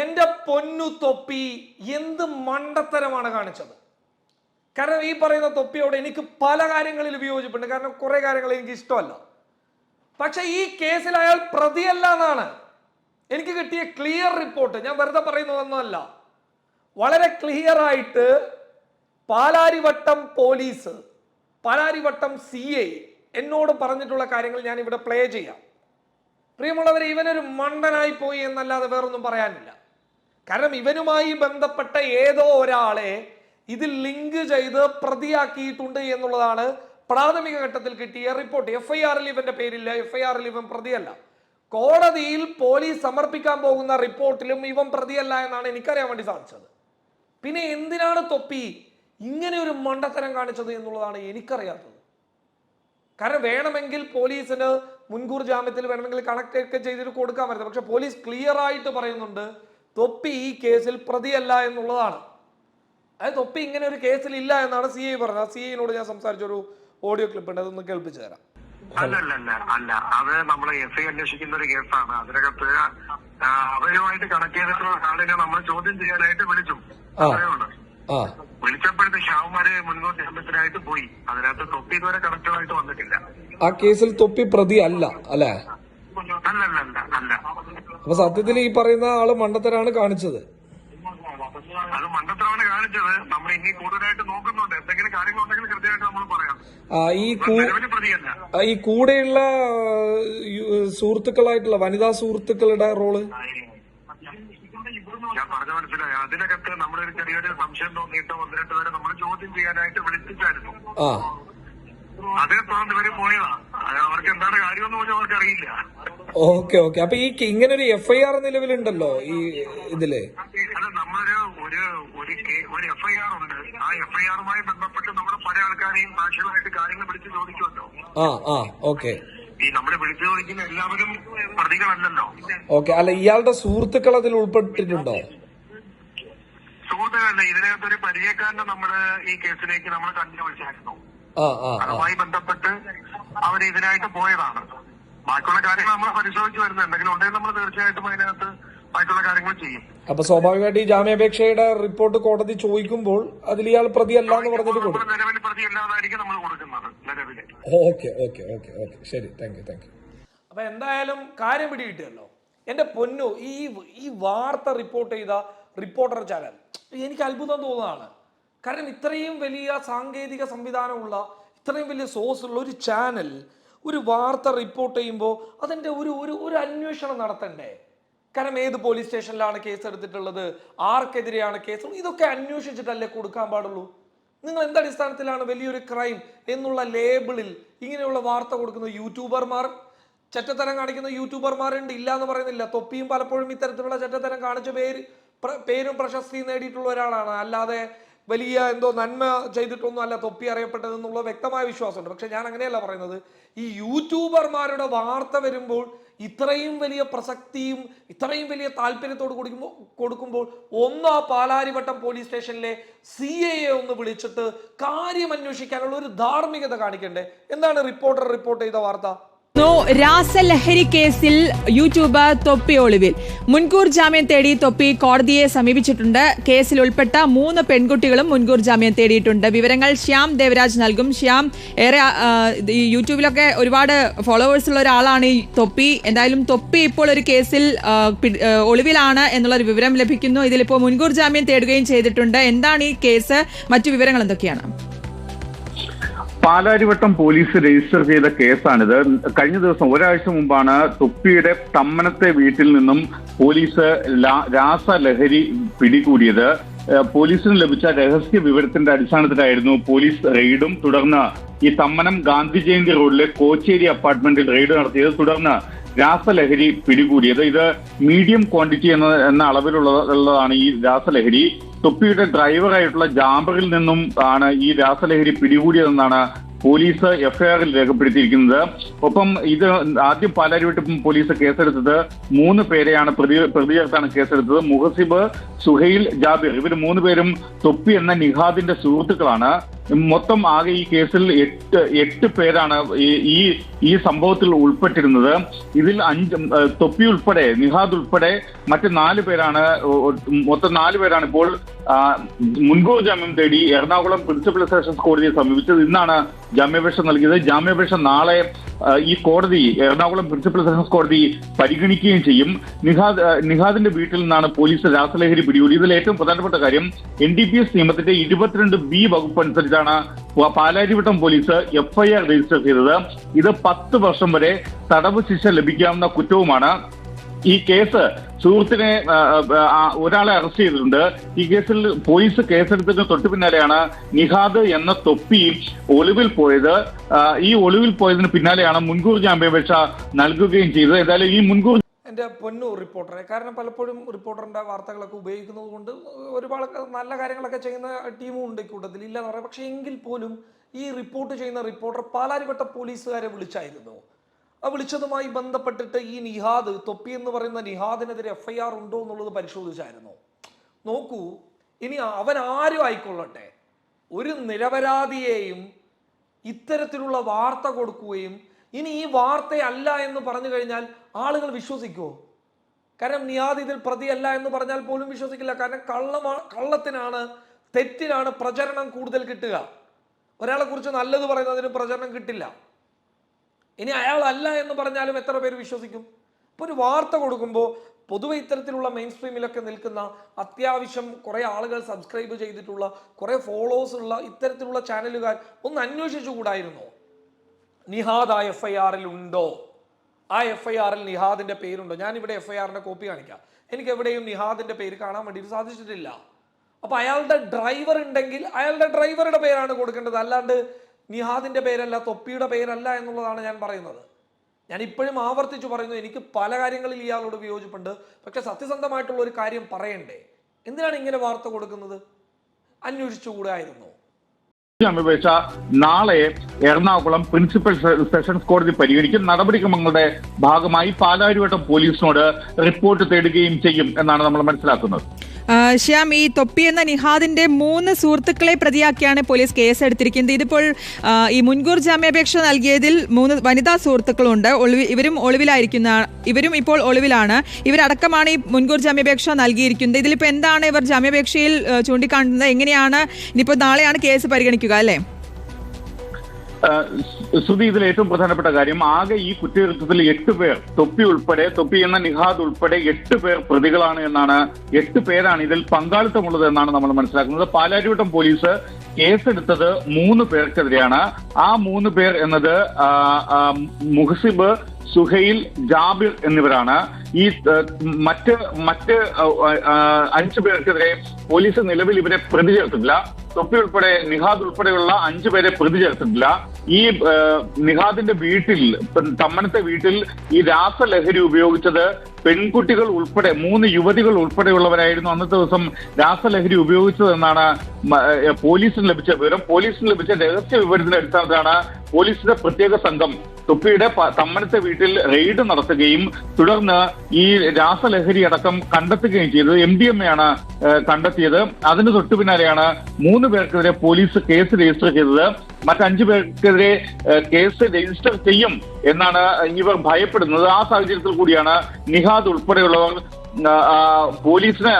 എന്റെ പൊന്നു തൊപ്പി എന്ത് മണ്ടത്തരമാണ് കാണിച്ചത്. കാരണം ഈ പറയുന്ന തൊപ്പിയോട് എനിക്ക് പല കാര്യങ്ങളിൽ വിയോജിപ്പുണ്ട്. കാരണം കുറെ കാര്യങ്ങൾ എനിക്ക് ഇഷ്ടമല്ല. പക്ഷെ ഈ കേസിൽ അയാൾ പ്രതിയല്ല എന്നാണ് എനിക്ക് കിട്ടിയ ക്ലിയർ റിപ്പോർട്ട് ഞാൻ വെറുതെ പറയുന്നതൊന്നുമല്ല വളരെ ക്ലിയർ ആയിട്ട് Palarivattom police Palarivattom C I എന്നോട് പറഞ്ഞിട്ടുള്ള കാര്യങ്ങൾ ഞാൻ ഇവിടെ പ്ലേ ചെയ്യാം. പ്രിയമുള്ളവരെ ഇവനൊരു മണ്ടനായി പോയി എന്നല്ലാതെ വേറൊന്നും പറയാനില്ല. കാരണം ഇവനുമായി ബന്ധപ്പെട്ട ഏതോ ഒരാളെ ഇതിൽ ലിങ്ക് ചെയ്ത് പ്രതിയാക്കിയിട്ടുണ്ട് എന്നുള്ളതാണ് പ്രാഥമിക ഘട്ടത്തിൽ കിട്ടിയ റിപ്പോർട്ട്. എഫ് ഐ ആറിൽ ഇവന്റെ പേരില്ല. എഫ് ഐ ആറിൽ ഇവൻ പ്രതിയല്ല. കോടതിയിൽ പോലീസ് സമർപ്പിക്കാൻ പോകുന്ന റിപ്പോർട്ടിലും ഇവൻ പ്രതിയല്ല എന്നാണ് എനിക്കറിയാൻ വേണ്ടി സാധിച്ചത്. പിന്നെ എന്തിനാണ് തൊപ്പി ഇങ്ങനെ ഒരു മണ്ടത്തരം കാണിച്ചത് എന്നുള്ളതാണ് എനിക്കറിയാത്തത്. കാരണം വേണമെങ്കിൽ പോലീസിന് മുൻകൂർ ജാമ്യത്തിൽ വേണമെങ്കിൽ കണക്ട് ഒക്കെ ചെയ്തിട്ട് കൊടുക്കാൻ പറ്റും പക്ഷെ പോലീസ് ക്ലിയർ ആയിട്ട് പറയുന്നുണ്ട് തൊപ്പി ഈ കേസിൽ പ്രതിയല്ല എന്നുള്ളതാണ്. അതായത് തൊപ്പി ഇങ്ങനെ ഒരു കേസിൽ ഇല്ല എന്നാണ് സി ഐ പറഞ്ഞത്. സി ഐനോട് ഞാൻ സംസാരിച്ച ഒരു ഓഡിയോ ക്ലിപ്പ് ഉണ്ട്. അതൊന്ന് കേൾപ്പിച്ചു തരാം. അല്ല അല്ല. അത് നമ്മൾ എഫ് ഐ അന്വേഷിക്കുന്ന ഒരു കേസാണ്. അതിനകത്ത് അവരുമായിട്ട് കണക്ട് ചെയ്തിട്ടുള്ള ആളിനെ നമ്മൾ ചോദ്യം ചെയ്യാനായിട്ട് വിളിച്ചു. വിളിച്ചപ്പോഴത്തെ ഷാവുമാര് മുൻകൂർ ജാമ്യത്തിനായിട്ട് പോയി. അതിനകത്ത് തൊപ്പി ഇതുവരെ കണക്റ്റഡ് ആയിട്ട് വന്നിട്ടില്ല. ആ കേസിൽ തൊപ്പി പ്രതി അല്ല? അല്ലേ അല്ല അല്ല അല്ല അല്ല അപ്പൊ സത്യത്തിൽ ഈ പറയുന്ന ആൾ മണ്ടത്തരാണ് കാണിച്ചത്. അത് മണ്ടത്തരമാണ് കാണിച്ചത്. നമ്മൾ ഇനി കൂടുതലായിട്ട് നോക്കുന്നുണ്ട്. എന്തെങ്കിലും കാര്യങ്ങളുണ്ടെങ്കിൽ കൃത്യമായിട്ട് നമ്മൾ പറയാം. ഈ ഈ കൂടെയുള്ള സുഹൃത്തുക്കളായിട്ടുള്ള വനിതാ സുഹൃത്തുക്കളുടെ റോൾ? ഞാൻ പറഞ്ഞ മനസ്സിലായി. അതിനകത്ത് നമ്മളൊരു ചെറിയൊരു സംശയം തോന്നിയിട്ട് ഒന്ന് വരെ നമ്മൾ ചോദ്യം ചെയ്യാനായിട്ട് വിളിപ്പിച്ചായിരുന്നു അതേ തുടർന്ന് ഇവർ പോയതാ. അവർക്ക് എന്താണ് കാര്യമെന്ന് പോലും അവർക്ക് അറിയില്ല ഓക്കെ ഓക്കെ. അപ്പൊ ഈ ഇങ്ങനെ ഒരു എഫ് ഐ ആർ നിലവിലുണ്ടല്ലോ ഈ ഇതിൽ? അത് നമ്മളൊരു ഒരു ഒരു ഒരു എഫ് ഐ ആർ ഉണ്ട്. ആ എഫ് ഐ ആറുമായി ബന്ധപ്പെട്ട് നമ്മൾ പല ആൾക്കാരെയും സാക്ഷികളായിട്ട് കാര്യങ്ങൾ വിളിച്ച് ചോദിക്കുമല്ലോ ആ ആ ഓക്കെ. ഈ നമ്മൾ വിളിച്ചു ചോദിക്കുന്ന എല്ലാവരും പ്രതികളല്ലല്ലോ. ഓക്കെ അല്ല ഇയാളുടെ സുഹൃത്തുക്കൾ അതിൽ ഉൾപ്പെട്ടിട്ടുണ്ടോ? സുഹൃത്തുക്കളല്ല ഇതിനകത്തൊരു പരിചയക്കാരനെ നമ്മൾ ഈ കേസിലേക്ക് നമ്മൾ കണ്ടുപിടിച്ചായിരുന്നു. ആ ആ ആ. അതുമായി ബന്ധപ്പെട്ട് അവർ ഇതിനായിട്ട് പോയതാണ്. ബാക്കിയുള്ള കാര്യങ്ങൾ നമ്മൾ പരിശോധിച്ച് വരുന്നത്. എന്തെങ്കിലും ഉണ്ടെങ്കിൽ നമ്മൾ തീർച്ചയായിട്ടും അതിനകത്ത് ബാക്കിയുള്ള കാര്യങ്ങൾ ചെയ്യും. അപ്പൊ സ്വാഭാവികമായിട്ട് ഈ ജാമ്യാപേക്ഷയുടെ റിപ്പോർട്ട് കോടതി ചോദിക്കുമ്പോൾ അതിൽ ഇയാൾ പ്രതിയല്ല എന്ന് പറഞ്ഞിട്ട് കൊടുക്കും. നിലവിൽ പ്രതി അല്ലാതായിരിക്കും നമ്മൾ കൊടുക്കുന്നത് നിലവിൽ ഓക്കെ ഓക്കെ ഓക്കെ ഓക്കെ. ശരി താങ്ക് യു താങ്ക് യു അപ്പൊ എന്തായാലും കാര്യം പിടികിട്ടിയല്ലോ. എന്റെ പൊന്നു ഈ ഈ വാർത്ത റിപ്പോർട്ട് ചെയ്ത റിപ്പോർട്ടർ ചാനൽ എനിക്ക് അത്ഭുതം തോന്നുന്നതാണ്. കാരണം ഇത്രയും വലിയ സാങ്കേതിക സംവിധാനമുള്ള ഇത്രയും വലിയ സോഴ്സുള്ള ഒരു ചാനൽ ഒരു വാർത്ത റിപ്പോർട്ട് ചെയ്യുമ്പോൾ അതിന്റെ ഒരു ഒരു ഒരു അന്വേഷണം നടത്തണ്ടേ? കാരണം ഏത് പോലീസ് സ്റ്റേഷനിലാണ് കേസ് എടുത്തിട്ടുള്ളത്? ആർക്കെതിരെയാണ് കേസ്? ഇതൊക്കെ അന്വേഷിച്ചിട്ടല്ലേ കൊടുക്കാൻ പാടുള്ളൂ? നിങ്ങൾ എന്ത് അടിസ്ഥാനത്തിലാണ് വലിയൊരു ക്രൈം എന്നുള്ള ലേബിളിൽ ഇങ്ങനെയുള്ള വാർത്ത കൊടുക്കുന്ന യൂട്യൂബർമാർ ചെറ്റത്തരം കാണിക്കുന്ന യൂട്യൂബർമാരുണ്ട് ഇല്ല എന്ന് പറയുന്നില്ല. തൊപ്പിയും പലപ്പോഴും ഇത്തരത്തിലുള്ള ചെറ്റത്തരം കാണിച്ച പേര് പേരും പ്രശസ്തിയും നേടിയിട്ടുള്ള ഒരാളാണ്. അല്ലാതെ വലിയ എന്തോ നന്മ ചെയ്തിട്ടൊന്നും അല്ല തൊപ്പി അറിയപ്പെട്ടതെന്നുള്ള വ്യക്തമായ വിശ്വാസമുണ്ട്. പക്ഷെ ഞാൻ അങ്ങനെയല്ല പറയുന്നത്. ഈ യൂട്യൂബർമാരുടെ വാർത്ത വരുമ്പോൾ ഇത്രയും വലിയ പ്രസക്തിയും ഇത്രയും വലിയ താല്പര്യത്തോട് കൊടുക്കുമ്പോൾ കൊടുക്കുമ്പോൾ ഒന്ന് ആ പാലാരിവട്ടം പോലീസ് സ്റ്റേഷനിലെ സി എ ഒന്ന് വിളിച്ചിട്ട് കാര്യം അന്വേഷിക്കാനുള്ള ഒരു ധാർമ്മികത കാണിക്കണ്ടേ? എന്താണ് റിപ്പോർട്ടർ റിപ്പോർട്ട് ചെയ്ത വാർത്ത? രാസലഹരി കേസിൽ യൂട്യൂബർ തൊപ്പി ഒളിവിൽ. മുൻകൂർ ജാമ്യം തേടി തൊപ്പി കോടതിയെ സമീപിച്ചിട്ടുണ്ട്. കേസിൽ ഉൾപ്പെട്ട മൂന്ന് പെൺകുട്ടികളും മുൻകൂർ ജാമ്യം തേടിയിട്ടുണ്ട്. വിവരങ്ങൾ ശ്യാം ദേവരാജ് നൽകും. ശ്യാം ഏറെ യൂട്യൂബിലൊക്കെ ഒരുപാട് ഫോളോവേഴ്സ് ഉള്ള ഒരാളാണ് ഈ തൊപ്പി. എന്തായാലും തൊപ്പി ഇപ്പോൾ ഒരു കേസിൽ ഒളിവിലാണ് എന്നുള്ളൊരു വിവരം ലഭിക്കുന്നു. ഇതിലിപ്പോൾ മുൻകൂർ ജാമ്യം തേടുകയും ചെയ്തിട്ടുണ്ട്. എന്താണ് ഈ കേസ്? മറ്റു വിവരങ്ങൾ എന്തൊക്കെയാണ്? പാലാരിവട്ടം പോലീസ് രജിസ്റ്റർ ചെയ്ത കേസാണിത്. കഴിഞ്ഞ ദിവസം ഒരാഴ്ച മുമ്പാണ് തുപ്പിയുടെ തമ്മനത്തെ വീട്ടിൽ നിന്നും പോലീസ് രാസലഹരി പിടികൂടിയത്. പോലീസിന് ലഭിച്ച രഹസ്യ വിവരത്തിന്റെ അടിസ്ഥാനത്തിലായിരുന്നു പോലീസ് റെയ്ഡും തുടർന്ന് ഈ തമ്മനം ഗാന്ധി ജയന്തി റോഡിലെ കോച്ചേരി അപ്പാർട്ട്മെന്റിൽ റെയ്ഡ് നടത്തിയത് തുടർന്ന് രാസലഹരി പിടികൂടിയത്. ഇത് മീഡിയം ക്വാണ്ടിറ്റി എന്ന എന്ന അളവിലുള്ളതാണ് ഈ രാസലഹരി. തൊപ്പിയുടെ ഡ്രൈവറായിട്ടുള്ള ജാമ്പറിൽ നിന്നും ആണ് ഈ രാസലഹരി പിടികൂടിയതെന്നാണ് പോലീസ് എഫ്ഐആറിൽ രേഖപ്പെടുത്തിയിരിക്കുന്നത്. ഒപ്പം ഇത് ആദ്യം പാലാരിവട്ടം പോലീസ് കേസെടുത്തത് മൂന്ന് പേരെയാണ് പ്രതി പ്രതി ചേർത്താണ് കേസെടുത്തത്. മുഹസിബ് സുഹൈൽ ജാബിർ. ഇവർ മൂന്ന് പേരും തൊപ്പി എന്ന നിഹാദിന്റെ സുഹൃത്തുക്കളാണ്. മൊത്തം ആകെ ഈ കേസിൽ എട്ട് എട്ട് പേരാണ് ഈ- ഈ സംഭവത്തിൽ ഉൾപ്പെട്ടിരുന്നത്. ഇതിൽ അഞ്ച് തൊപ്പി ഉൾപ്പെടെ നിഹാദ് ഉൾപ്പെടെ മറ്റ് നാല് പേരാണ് മൊത്തം നാല് പേരാണ് ഇപ്പോൾ മുൻകൂർ ജാമ്യം തേടി എറണാകുളം പ്രിൻസിപ്പൽ സെഷൻസ് കോടതിയെ സമീപിച്ചത്. ഇന്നാണ് ജാമ്യാപേക്ഷ നൽകിയത്. ജാമ്യാപേക്ഷ നാളെ ഈ കോടതി എറണാകുളം പ്രിൻസിപ്പൽ സെഷൻസ് കോടതി പരിഗണിക്കുകയും ചെയ്യും. നിഹാദ് നിഹാദിന്റെ വീട്ടിൽ നിന്നാണ് പോലീസ് രാസലഹരി പിടികൂടി. ഇതിൽ ഏറ്റവും പ്രധാനപ്പെട്ട കാര്യം എൻ ഡി പി എസ് നിയമത്തിന്റെ ഇരുപത്തിരണ്ട് ബി വകുപ്പ് അനുസരിച്ചാണ് പ- പാലാരിവട്ടം പോലീസ് എഫ്ഐആർ രജിസ്റ്റർ ചെയ്തത്. ഇത് പത്ത് വർഷം വരെ തടവ് ശിക്ഷ ലഭിക്കാവുന്ന കുറ്റവുമാണ്. ഈ കേസ് സുഹൃത്തിനെ ഒരാളെ അറസ്റ്റ് ചെയ്തിട്ടുണ്ട്. ഈ കേസിൽ പോലീസ് കേസെടുത്തതിന് തൊട്ടു പിന്നാലെയാണ് നിഹാദ് എന്ന തൊപ്പി ഒളിവിൽ പോയത്. ഈ ഒളിവിൽ പോയതിന് പിന്നാലെയാണ് മുൻകൂർ ജാമ്യാപേക്ഷ നൽകുകയും ചെയ്തത്. ഏതായാലും ഈ മുൻകൂർ എന്റെ പൊന്നു റിപ്പോർട്ടറെ കാരണം പലപ്പോഴും റിപ്പോർട്ടറിന്റെ വാർത്തകളൊക്കെ ഉപയോഗിക്കുന്നത് കൊണ്ട് ഒരുപാട് നല്ല കാര്യങ്ങളൊക്കെ ചെയ്യുന്ന ടീമും ഉണ്ട് കൂട്ടത്തിൽ. ഇല്ല എന്ന് പറയാം. പക്ഷേ എങ്കിൽ പോലും ഈ റിപ്പോർട്ട് ചെയ്യുന്ന റിപ്പോർട്ടർ പാലാരിവട്ട പോലീസുകാരെ വിളിച്ചായിരുന്നു. ആ വിളിച്ചതുമായി ബന്ധപ്പെട്ടിട്ട് ഈ നിഹാദ് തൊപ്പി എന്ന് പറയുന്ന നിഹാദിനെതിരെ എഫ് ഐ ആർ ഉണ്ടോ എന്നുള്ളത് പരിശോധിച്ചായിരുന്നു. നോക്കൂ ഇനി അവൻ ആരും ആയിക്കൊള്ളട്ടെ. ഒരു നിരപരാധിയെയും ഇത്തരത്തിലുള്ള വാർത്ത കൊടുക്കുകയും ഇനി ഈ വാർത്തയല്ല എന്ന് പറഞ്ഞു കഴിഞ്ഞാൽ ആളുകൾ വിശ്വസിക്കുമോ കാരണം നിയാദ് ഇതിൽ പ്രതിയല്ല എന്ന് പറഞ്ഞാൽ പോലും വിശ്വസിക്കില്ല. കാരണം കള്ളമാ കള്ളത്തിനാണ് തെറ്റിനാണ് പ്രചരണം കൂടുതൽ കിട്ടുക. ഒരാളെ കുറിച്ച് നല്ലത് പറയുന്നതിന് പ്രചരണം കിട്ടില്ല. ഇനി അയാൾ അല്ല എന്ന് പറഞ്ഞാലും എത്ര പേര് വിശ്വസിക്കും? ഇപ്പൊ ഒരു വാർത്ത കൊടുക്കുമ്പോൾ പൊതുവെ ഇത്തരത്തിലുള്ള മെയിൻ സ്ട്രീമിലൊക്കെ നിൽക്കുന്ന അത്യാവശ്യം കുറെ ആളുകൾ സബ്സ്ക്രൈബ് ചെയ്തിട്ടുള്ള കുറെ ഫോളോവേഴ്സ് ഉള്ള ഇത്തരത്തിലുള്ള ചാനലുകാർ ഒന്ന് അന്വേഷിച്ചുകൂടായിരുന്നോ നിഹാദ് ആ എഫ് ഐ ആറിൽ ഉണ്ടോ? ആ എഫ് ഐ ആറിൽ നിഹാദിന്റെ പേരുണ്ടോ? ഇവിടെ എഫ് ഐ ആറിന്റെ കോപ്പി കാണിക്കാം. എനിക്ക് എവിടെയും നിഹാദിന്റെ പേര് കാണാൻ വേണ്ടിയിട്ട് സാധിച്ചിട്ടില്ല. അപ്പൊ അയാളുടെ ഡ്രൈവർ ഉണ്ടെങ്കിൽ അയാളുടെ ഡ്രൈവറുടെ പേരാണ് കൊടുക്കേണ്ടത്. അല്ലാണ്ട് നിഹാദിന്റെ പേരല്ല തൊപ്പിയുടെ പേരല്ല എന്നുള്ളതാണ് ഞാൻ പറയുന്നത്. ഞാൻ ഇപ്പോഴും ആവർത്തിച്ചു പറയുന്നു എനിക്ക് പല കാര്യങ്ങളിൽ ഇയാളോട് വിയോജിപ്പുണ്ട്. പക്ഷെ സത്യസന്ധമായിട്ടുള്ള ഒരു കാര്യം പറയണ്ടേ? എന്തിനാണ് ഇങ്ങനെ വാർത്ത കൊടുക്കുന്നത്? അന്വേഷിച്ചുകൂടായിരുന്നു ജാമ്യാപേക്ഷ നാളെ എറണാകുളം പ്രിൻസിപ്പൽ സെഷൻസ് കോടതി പരിഗണിക്കും. നടപടിക്രമങ്ങളുടെ ഭാഗമായി പാലാരിവട്ടം പോലീസിനോട് റിപ്പോർട്ട് തേടുകയും ചെയ്യും എന്നാണ് നമ്മൾ മനസ്സിലാക്കുന്നത്. ശ്യാം ഈ തൊപ്പി എന്ന നിഹാദിന്റെ മൂന്ന് സുഹൃത്തുക്കളെ പ്രതിയാക്കിയാണ് പോലീസ് കേസ് എടുത്തിരിക്കുന്നത് ഇതിപ്പോൾ ഈ മുൻകൂർ ജാമ്യാപേക്ഷ നൽകിയതിൽ മൂന്ന് വനിതാ സുഹൃത്തുക്കളുണ്ട്. ഒളിവിൽ ഇവരും ഒളിവിലായിരിക്കുന്ന ഇവരും ഇപ്പോൾ ഒളിവിലാണ്. ഇവരടക്കമാണ് ഈ മുൻകൂർ ജാമ്യാപേക്ഷ നൽകിയിരിക്കുന്നത്. ഇതിലിപ്പോൾ എന്താണ് ഇവർ ജാമ്യാപേക്ഷയിൽ ചൂണ്ടിക്കാണുന്നത്? എങ്ങനെയാണ്? ഇനിയിപ്പോൾ നാളെയാണ് കേസ് പരിഗണിക്കുക അല്ലേ? ശ്രുതി ഇതിൽ ഏറ്റവും പ്രധാനപ്പെട്ട കാര്യം ആകെ ഈ കുറ്റകൃത്യത്തിൽ എട്ട് പേർ തൊപ്പി ഉൾപ്പെടെ തൊപ്പി എന്ന നിഹാദ് ഉൾപ്പെടെ എട്ട് പേർ പ്രതികളാണ് എന്നാണ് എട്ട് പേരാണ് ഇതിൽ പങ്കാളിത്തമുള്ളത് എന്നാണ് നമ്മൾ മനസ്സിലാക്കുന്നത്. പാലാരിവട്ടം പോലീസ് കേസെടുത്തത് മൂന്ന് പേർക്കെതിരെയാണ്. ആ മൂന്ന് പേർ എന്നത് മുഹസിബ് സുഹൈൽ ജാബിർ എന്നിവരാണ്. ഈ മറ്റ് മറ്റ് അഞ്ചു പേർക്കെതിരെ പോലീസ് നിലവിൽ ഇവരെ പ്രതി ചേർത്തിട്ടില്ല. തൊപ്പി ഉൾപ്പെടെ നിഹാദ് ഉൾപ്പെടെയുള്ള അഞ്ചു പേരെ പ്രതി ചേർത്തിട്ടില്ല. ഈ നിഹാദിന്റെ വീട്ടിൽ തമ്മനത്തെ വീട്ടിൽ ഈ രാസലഹരി ഉപയോഗിച്ചത് പെൺകുട്ടികൾ ഉൾപ്പെടെ മൂന്ന് യുവതികൾ ഉൾപ്പെടെയുള്ളവരായിരുന്നു അന്നത്തെ ദിവസം രാസലഹരി ഉപയോഗിച്ചതെന്നാണ് പോലീസിന് ലഭിച്ച വിവരം. പോലീസിന് ലഭിച്ച രഹസ്യ വിവരത്തിന്റെ അടിസ്ഥാനത്തിലാണ് പോലീസിന്റെ പ്രത്യേക സംഘം തൊപ്പിയുടെ തമ്മനത്തെ വീട്ടിൽ റെയ്ഡ് നടത്തുകയും തുടർന്ന് ഈ രാസലഹരി അടക്കം കണ്ടെത്തുകയും ചെയ്തത് എം ഡി എം കണ്ടെത്തിയത്. അതിന് തൊട്ടു പിന്നാലെയാണ് മൂന്ന് പേർക്കെതിരെ പോലീസ് കേസ് രജിസ്റ്റർ ചെയ്തത്. മറ്റഞ്ചു പേർക്കെതിരെ കേസ് രജിസ്റ്റർ ചെയ്യും എന്നാണ് ഇവർ ഭയപ്പെടുന്നത്. ആ സാഹചര്യത്തിൽ കൂടിയാണ് നിഹാദ് ഉൾപ്പെടെയുള്ളവർ പോലീസിന്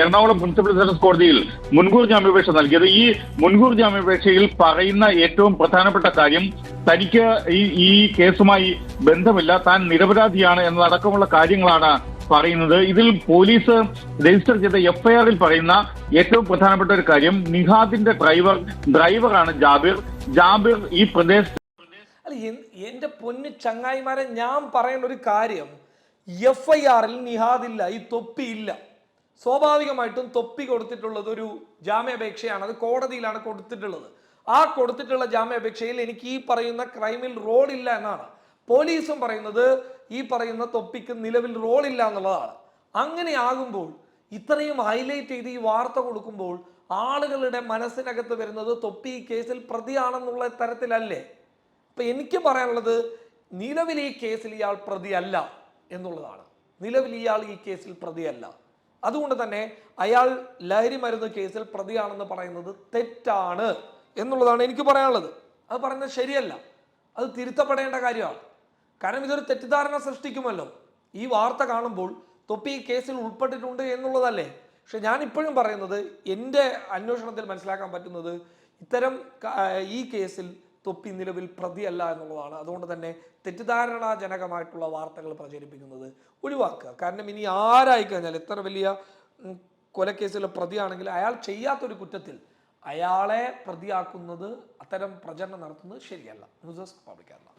എറണാകുളം മുനിസിപ്പൽ സെഷൻസ് കോടതിയിൽ മുൻകൂർ ജാമ്യാപേക്ഷ നൽകിയത്. ഈ മുൻകൂർ ജാമ്യാപേക്ഷയിൽ പറയുന്ന ഏറ്റവും പ്രധാനപ്പെട്ട കാര്യം തനിക്ക് ഈ ഈ കേസുമായി ബന്ധമില്ല താൻ നിരപരാധിയാണ് എന്നതടക്കമുള്ള കാര്യങ്ങളാണ് പറയുന്നത്. ഇതിൽ പോലീസ് രജിസ്റ്റർ ചെയ്ത എഫ്ഐആറിൽ പറയുന്ന ഏറ്റവും പ്രധാനപ്പെട്ട ഒരു കാര്യം നിഹാദിന്റെ ഡ്രൈവർ ഡ്രൈവറാണ് ജാബിർ. ജാബിർ ഈ പ്രദേശത്ത് അല്ല എന്റെ പൊന്നു ചങ്ങായിമാരെ ഞാൻ പറയുന്ന ഒരു കാര്യം എഫ് ഐ ആറിൽ നിഹാദില്ല ഈ തൊപ്പിയില്ല. സ്വാഭാവികമായിട്ടും തൊപ്പി കൊടുത്തിട്ടുള്ളത് ഒരു ജാമ്യാപേക്ഷയാണ്. അത് കോടതിയിലാണ് കൊടുത്തിട്ടുള്ളത്. ആ കൊടുത്തിട്ടുള്ള ജാമ്യാപേക്ഷയിൽ എനിക്ക് ഈ പറയുന്ന ക്രൈമിൽ റോൾ ഇല്ല എന്നാണ്. പോലീസും പറയുന്നത് ഈ പറയുന്ന തൊപ്പിക്ക് നിലവിൽ റോൾ ഇല്ല എന്നുള്ളതാണ്. അങ്ങനെ ആകുമ്പോൾ ഇത്രയും ഹൈലൈറ്റ് ചെയ്ത് ഈ വാർത്ത കൊടുക്കുമ്പോൾ ആളുകളുടെ മനസ്സിനകത്ത് വരുന്നത് തൊപ്പി ഈ കേസിൽ പ്രതിയാണെന്നുള്ള തരത്തിലല്ലേ? അപ്പൊ എനിക്ക് പറയാനുള്ളത് നിലവിൽ ഈ കേസിൽ ഇയാൾ പ്രതിയല്ല. എന്നുള്ളതാണ്. നിലവിൽ ഇയാൾ ഈ കേസിൽ പ്രതിയല്ല. അതുകൊണ്ട് തന്നെ അയാൾ ലഹരി മരുന്ന് കേസിൽ പ്രതിയാണെന്ന് പറയുന്നത് തെറ്റാണ് എന്നുള്ളതാണ് എനിക്ക് പറയാനുള്ളത്. അത് പറയുന്നത് ശരിയല്ല. അത് തിരുത്തപ്പെടേണ്ട കാര്യമാണ്. കാരണം ഇതൊരു തെറ്റിദ്ധാരണ സൃഷ്ടിക്കുമല്ലോ. ഈ വാർത്ത കാണുമ്പോൾ തൊപ്പി ഈ കേസിൽ ഉൾപ്പെട്ടിട്ടുണ്ട് എന്നുള്ളതല്ലേ? പക്ഷെ ഞാൻ ഇപ്പോഴും പറയുന്നത് എന്റെ അന്വേഷണത്തിൽ മനസ്സിലാക്കാൻ പറ്റുന്നത് ഇത്തരം ഈ കേസിൽ തൊപ്പി നിലവിൽ പ്രതിയല്ല എന്നുള്ളതാണ്. അതുകൊണ്ട് തന്നെ തെറ്റിദ്ധാരണാജനകമായിട്ടുള്ള വാർത്തകൾ പ്രചരിപ്പിക്കുന്നത് ഒഴിവാക്കുക. കാരണം ഇനി ആരായി കഴിഞ്ഞാൽ എത്ര വലിയ കൊലക്കേസിലെ പ്രതിയാണെങ്കിൽ അയാൾ ചെയ്യാത്തൊരു കുറ്റത്തിൽ അയാളെ പ്രതിയാക്കുന്നത് അത്തരം പ്രചരണം നടത്തുന്നത് ശരിയല്ല. News desk public Kerala.